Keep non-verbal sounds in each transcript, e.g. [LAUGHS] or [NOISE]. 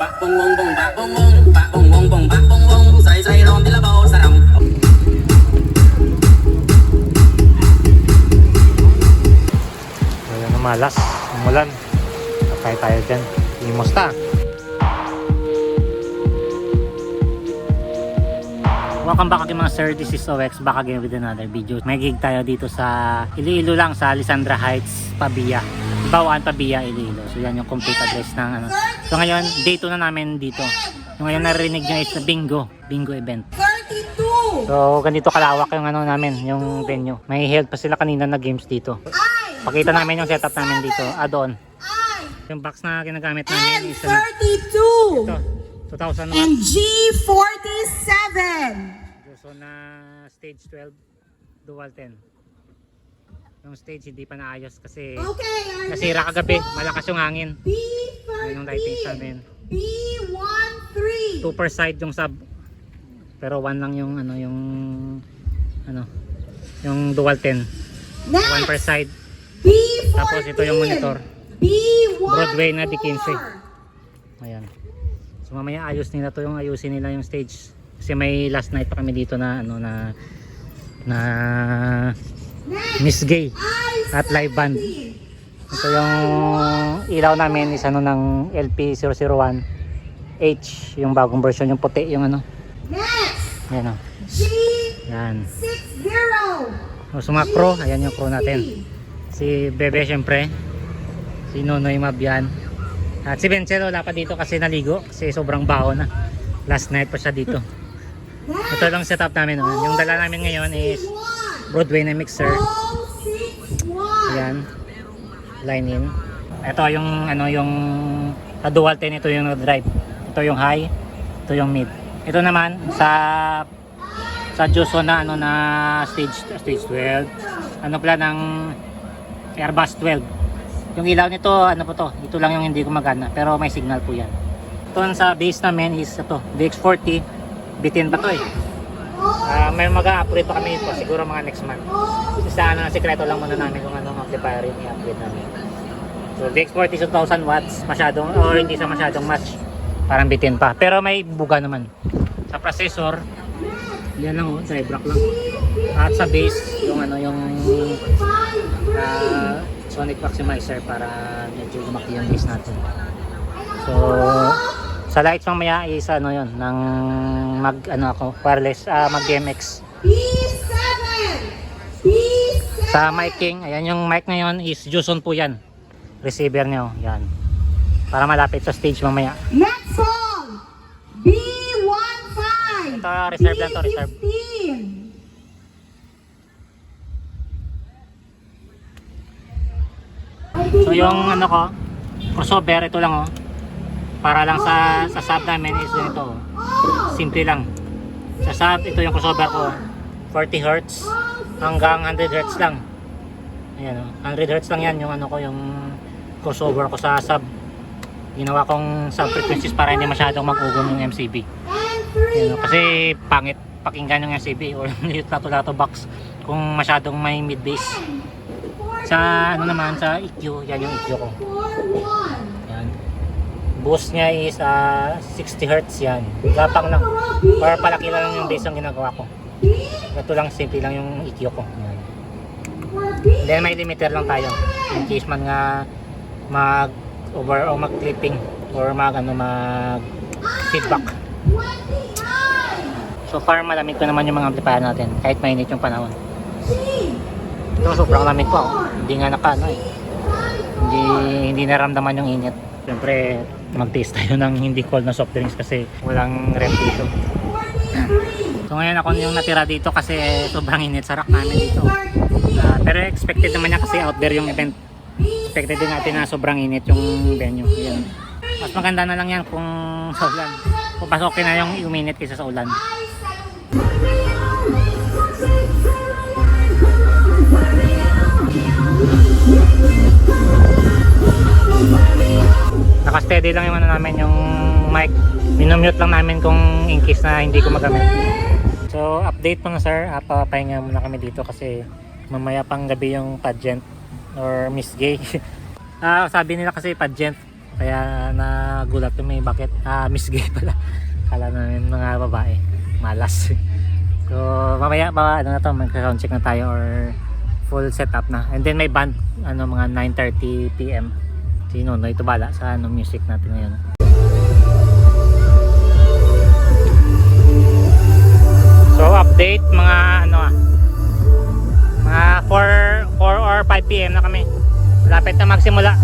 ปะปงวงปงปะปงวงปะปงวงปงปะปงวงใส่ใส่ร้อนที่ละเบาสะดำ Wala na malas. Umulan. Patay tayo dyan. Imusta. Welcome back again mga sir. This is OX. Back again with another video. May gig tayo dito sa Iloilo lang sa Lisandra Heights, Pabia. Bawaan Pabia, Iloilo. So yan yung complete address ng ano. So ngayon, day 2 na namin dito. Yung ngayon narinig nyo is bingo. Bingo event. 32! So ganito kalawak yung ano namin, yung venue. May held pa sila kanina na games dito. Pakita namin yung setup namin dito. Add-on. I! Yung box na ginagamit namin And is ano, 32! ito, 2000 And watts. G47! So na stage 12, dual 10. Yung stage hindi pa naayos kasi Okay, nasira kagabi. Malakas yung hangin. Yung lighting sa B13! amin. B13! 2 per side yung sub. Pero 1 lang yung ano yung ano yung dual 10. 1 per Next! side. B14! Tapos ito yung monitor. B14! Broadway na di 15. Ayan. So mamaya ayos nila to yung ayusin nila yung stage. Kasi may last night pa kami dito na ano na na Next! Miss Gay at live band. Ito yung ilaw namin is ano ng LP001 H yung bagong version yung puti yung ano. Next! Ayan o. Yan. G60! O, crew, ayan yung crew natin. Si Bebe syempre. Si Nonoy Mab yan. At si Bencel wala pa dito kasi naligo kasi sobrang baho na. Last night pa siya dito. Ito lang setup namin. Oh. Yung dala namin ngayon is Broadway na mixer. Ayan. Line in. Ito yung ano yung sa dual 10 ito yung drive. Ito yung high, ito yung mid. Ito naman sa sa Juso na ano na stage stage 12. Ano pala ng Airbus 12. Yung ilaw nito ano po to? Ito lang yung hindi gumagana pero may signal po yan. Ito sa base namin is ito, DX40. Bitin pa to eh. Ah, may mag-upgrade pa kami ito siguro mga next month. Isa na sekreto lang muna namin kung anong amplifier yung i-upgrade namin. So DX40 is 2,000 watts, masyadong or hindi sa masyadong match. Parang bitin pa. Pero may buga naman. Sa processor, yan lang oh, drive rack lang. At sa base, yung ano yung ah, sonic maximizer para medyo lumaki yung base natin. So sa lights mamaya is ano yon ng mag ano ako wireless ah, mag DMX B7! B7! Sa miking, ayan yung mic ngayon is Juson po yan. Receiver nyo, yan. Para malapit sa stage mamaya. Next song! B15! Ito, reserve lang to, reserve. B15! So yung ano ko, crossover, ito lang oh. Para lang sa, sa sub namin is ito. oh. Simple lang. Sa sub, ito yung crossover ko. 40 Hz hanggang 100 Hz lang. Ayan oh. 100 Hz lang yan yung ano ko, yung crossover ko sa sub. Ginawa kong sub frequencies para hindi masyadong mag-ugong yung MCB. 3! Yun, kasi pangit pakinggan yung SCB or [LAUGHS] yung lato-lato box kung masyadong may mid bass. Sa ano naman sa EQ, yan yung EQ ko. 4-1! Yan. Boost niya is ah, 60 Hz yan. Gapang lang. Or palaki lang yung bass ang ginagawa ko. Ito lang simple lang yung EQ ko. Yan. Then may limiter lang tayo. In case man nga mag over o mag clipping or mag ano mag feedback. So far malamig ko naman yung mga amplifier natin kahit mainit yung panahon. Ito sobrang lamig ko. oh. Hindi nga naka ano eh. Hindi, hindi naramdaman yung init. Siyempre mag-taste tayo ng hindi cold na soft drinks kasi walang rem dito. So ngayon ako yung natira dito kasi sobrang init sa rack namin dito. Ah, pero expected naman niya kasi out there yung event. Expected din natin na sobrang init yung venue. Yan. Mas maganda na lang yan kung sa ulan. Kung pasokin na yung uminit kaysa sa ulan. Naka-steady lang yung ano namin yung mic. Minumute lang namin kung in case na hindi ko magamit. So update muna sir, uh, papahinga muna kami dito kasi mamaya pang gabi yung pageant or Miss Gay. [LAUGHS] Ah, sabi nila kasi pageant Kaya nagulat kami bakit ah, Miss Gay pala. [LAUGHS] Kala namin mga babae. Malas. [LAUGHS] So mamaya ba ano na to magka-sound check na tayo or full setup na. And then may band ano mga 9:30 PM. Sino no ito bala sa ano music natin ngayon. So update mga ano ah mga 4 4 or 5 PM na kami. Lapit na magsimula.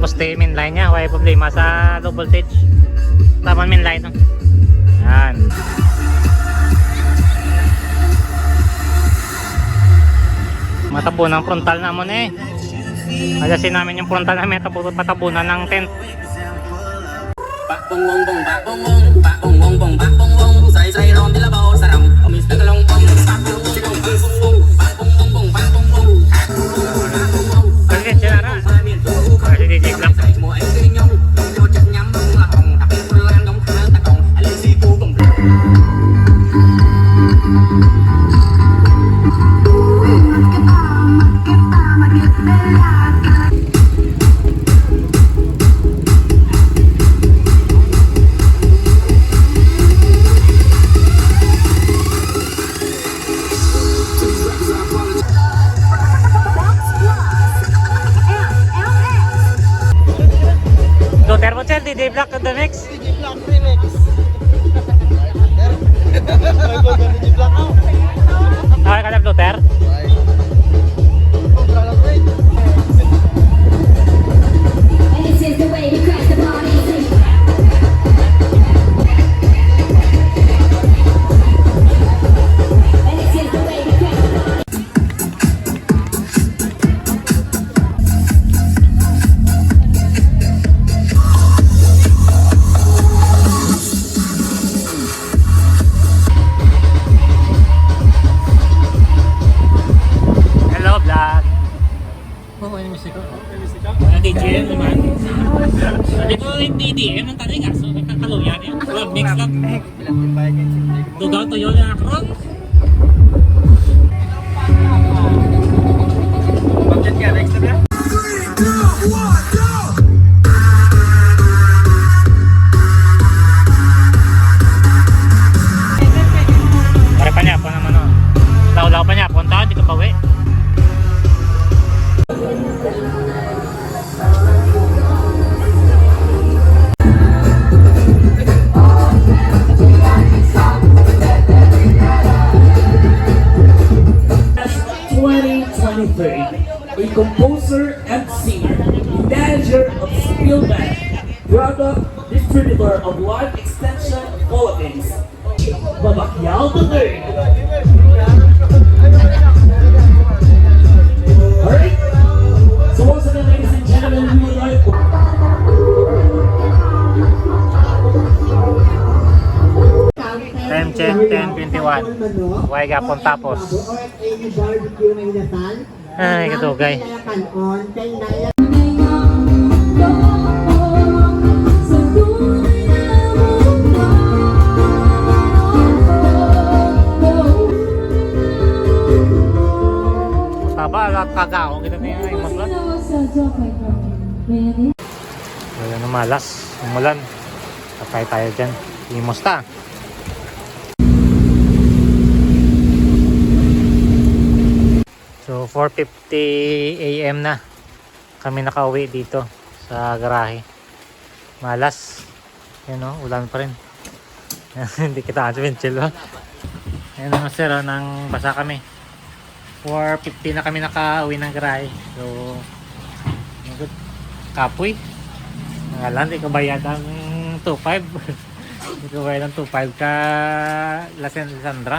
Poste main line niya, wala problema sa low voltage. Tama main line no. Yan. Matabo ng frontal na mo na eh. Alasin namin yung frontal namin tabu- patabunan ng tent. Bak bong bong bong bak bong bong Chel, DJ Black on the mix. DDM ng tali ka. So, kakaluyan yan. Club mix lang. Dudaw to yun yung akron. Composer and singer, manager of Spielberg, product distributor of Live Extension Philippines, Babakyao the Third. Alright, so once again, ladies and gentlemen, we would like Time check, 10:21. Huwag gapon tapos. Ay, katugay. Taba, lahat kagao. Kita niya yung maslan. Wala na malas. Umulan. Patay tayo dyan. Imusta. So 4.50 AM na kami nakauwi dito sa garahe. Malas. Yan o, ulan pa rin. [LAUGHS] Hindi kita kasi chill ba? Ayan naman sir, oh, nang basa kami. 4.50 na kami naka-uwi ng garahe. So, good. Kapoy. Ngalan, di ko bayad ang 2.5. Hindi [LAUGHS] ko bayad ang 2.5 ka Lasen Sandra.